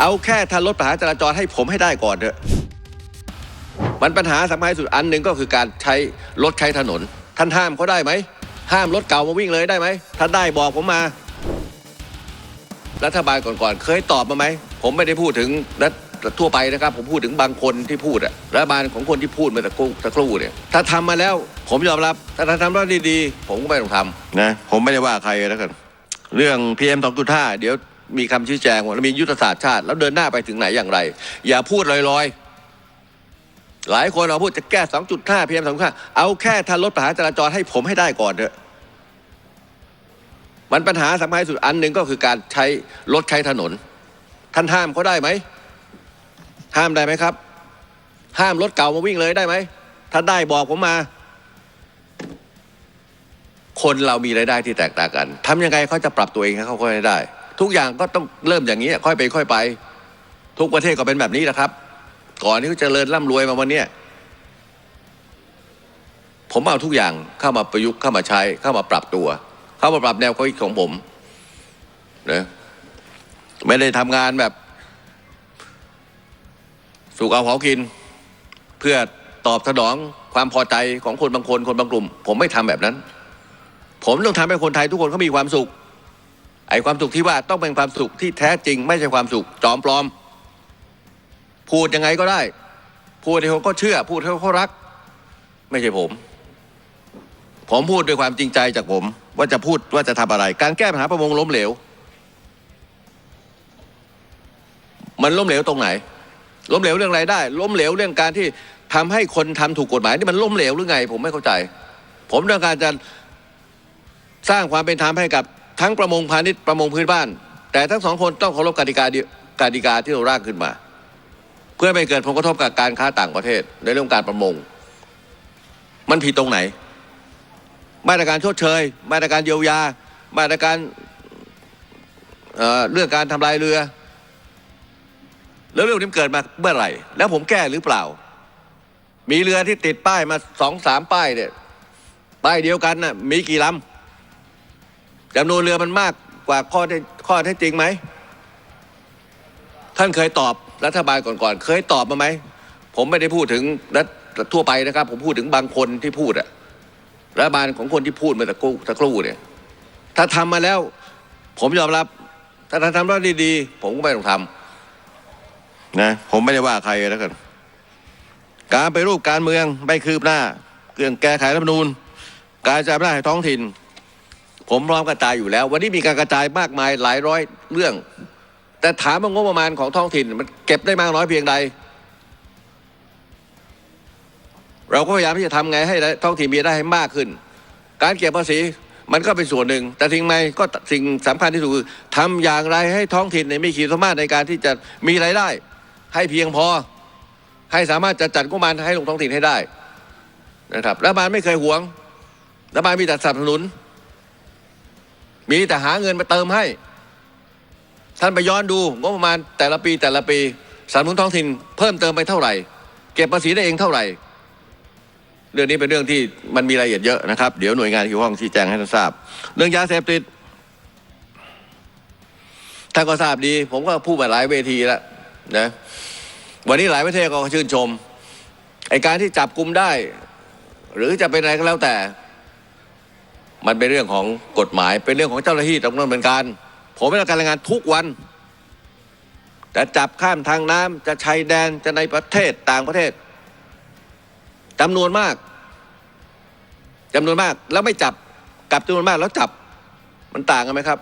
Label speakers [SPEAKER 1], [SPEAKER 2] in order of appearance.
[SPEAKER 1] เอาแค่ทันรถปัญหาจราจรให้ผมให้ได้ก่อนเถอะมันปัญหาสำคัญที่สุดอันหนึ่งก็คือการใช้รถใช้ถนน ท่านห้ามเขาได้ไหมห้ามรถเก่ามาวิ่งเลยได้ไหมถ้าได้บอกผมมารัฐบาลก่อนๆเคยตอบมาไหม ผมไม่ได้พูดถึงรัฐทั่วไปนะครับ ผมพูดถึงบางคนที่พูดอะรัฐบาลของคนที่พูดเมื่อสักครู่สักครู่เนี่ยถ้าทำมาแล้ว ผมยอมรับถ้าทำแล้วดีๆ ผมก็ไม่ต้องทำนะผมไม่ได้ว่าใครแล้วกัน เรื่อง PM 2.5เดี๋ยว มีคำชี้แจงว่าเรามียุทธศาสตร์ชาติ แล้วเดินหน้าไปถึงไหนอย่างไร อย่าพูดลอยๆ หลายคนเราพูดจะแก้ 2.5 PM 2.5เอาแค่ทันรถปัญหาจราจรให้ผมให้ได้ก่อนเถอะมันปัญหาสำคัญที่สุดอันหนึ่งก็คือการใช้รถใช้ถนน ท่านห้ามเขาได้ไหมห้ามได้ไหมครับ ห้ามรถเก่ามาวิ่งเลยได้ไหมถ้าได้บอกผมมา คนเรามีรายได้ที่แตกต่างกันทำยังไงเขาจะปรับตัวเองให้เขาค่อยได้ ทุกอย่างก็ต้องเริ่มอย่างนี้ค่อยไปค่อยไป ทุกประเทศก็เป็นแบบนี้แหละครับ ก่อนที่จะเจริญร่ำรวยมาวันเนี้ผมเอาทุกอย่างเข้ามาประยุกต์เข้ามาใช้เข้ามาปรับตัว เข้ามาปรับแนวความคิดของผมนะไม่ได้ทำงานแบบสุกเอาเผากิน เพื่อตอบสนองความพอใจของคนบางคนคนบางกลุ่ม ผมไม่ทำแบบนั้น ผมต้องทำให้คนไทยทุกคนเขามีความสุข ไอ้ความสุขที่ว่าต้องเป็นความสุขที่แท้จริง ไม่ใช่ความสุขจอมปลอม พูดยังไงก็ได้ พูดให้คนก็เชื่อ พูดให้เขารัก ไม่ใช่ผม ผมพูดด้วยความจริงใจจากผม ว่าจะพูดว่าจะทำอะไร การแก้ปัญหาประมงล้มเหลว มันล้มเหลวตรงไหน ล้มเหลวเรื่องอะไรได้ ล้มเหลวเรื่องการที่ทำให้คนทำถูกกฎหมายนี่มันล้มเหลวหรือไง ผมไม่เข้าใจ ผมต้องการจะสร้างความเป็นธรรมให้กับ ทั้งประมงพาณิชย์ประมงพื้นบ้าน แต่ทั้งสองคนต้องเคารพกติกาดีกติกาที่เราร่างขึ้นมา เพื่อไม่เกิดผลกระทบกับการค้าต่างประเทศ ในเรื่องการประมง มันผิดตรงไหน มาตรการชดเชย มาตรการเยียวยา มาตรการเอ่อเรื่องการทำลายเรือ แล้วเรื่องนี้เกิดมาเมื่อไหร่ แล้วผมแก้หรือเปล่า มีเรือที่ติดป้ายมาสองสามป้ายเนี่ยป้ายเดียวกันน่ะมีกี่ลำ จำนวนเรือมันมากกว่าข้อเท็จข้อเท็จจริงไหม ท่านเคยตอบรัฐบาลก่อนๆเคยตอบมาไหม ผมไม่ได้พูดถึงรัฐทั่วไปนะครับ ผมพูดถึงบางคนที่พูดอะรัฐบาลของคนที่พูดมื่อสักครู่สักครู่เนี่ย ถ้าทำมาแล้ว ผมยอมรับ ถ้าท่านทำแล้วดีๆผมก็ไม่ต้องทำนะผมไม่ได้ว่าใครแล้วกันการไปรูปการเมืองไม่คืบหน้าเรื่องแก้ไขรัฐธรรมนูญ การจะไม่ได้ให้ท้องถิ่น ผมพร้อมกระจายอยู่แล้ว วันนี้มีการกระจายมากมายหลายร้อยเรื่อง แต่ถามว่างบประมาณของท้องถิ่นมันเก็บได้มากน้อยเพียงใด เราก็พยายามที่จะทำไงให้ท้องถิ่นมีได้ให้มากขึ้น การเก็บภาษีมันก็เป็นส่วนหนึ่ง แต่สิ่งไม่ก็สิ่งสำคัญที่สุดคือทำอย่างไรให้ท้องถิ่นเนี่ยมีขีดสามารถในการที่จะมีรายได้ ให้เพียงพอ ให้สามารถจะจัดงบประมาณให้ลงท้องถิ่นให้ได้นะครับรัฐบาลไม่เคยหวงรัฐบาลมีแต่สนับสนุน มีแต่หาเงินมาเติมให้ ท่านไปย้อนดูงบประมาณแต่ละปีแต่ละปีสนับสนุนท้องถิ่นเพิ่มเติมไปเท่าไหร่ เก็บภาษีได้เองเท่าไหร่ เรื่องนี้เป็นเรื่องที่มันมีรายละเอียดเยอะนะครับ เดี๋ยวหน่วยงานที่เกี่ยวข้องชี้แจงให้ท่านทราบ เรื่องยาเสพติดท่านก็ทราบดี ผมก็พูดมาหลายเวทีแล้วนะวันนี้หลายประเทศก็ชื่นชมไอการที่จับกลุ่มได้ หรือจะเป็นอะไรก็แล้วแต่ มันเป็นเรื่องของกฎหมาย เป็นเรื่องของเจ้าหน้าที่ตำรวจเหมือนการผมไม่ต้องการรายงานทุกวันจะจับข้ามทางน้ำจะชายแดนจะในประเทศต่างประเทศจำนวนมากจำนวนมากแล้วไม่จับกับจำนวนมากแล้วจับมันต่างกันไหมครับ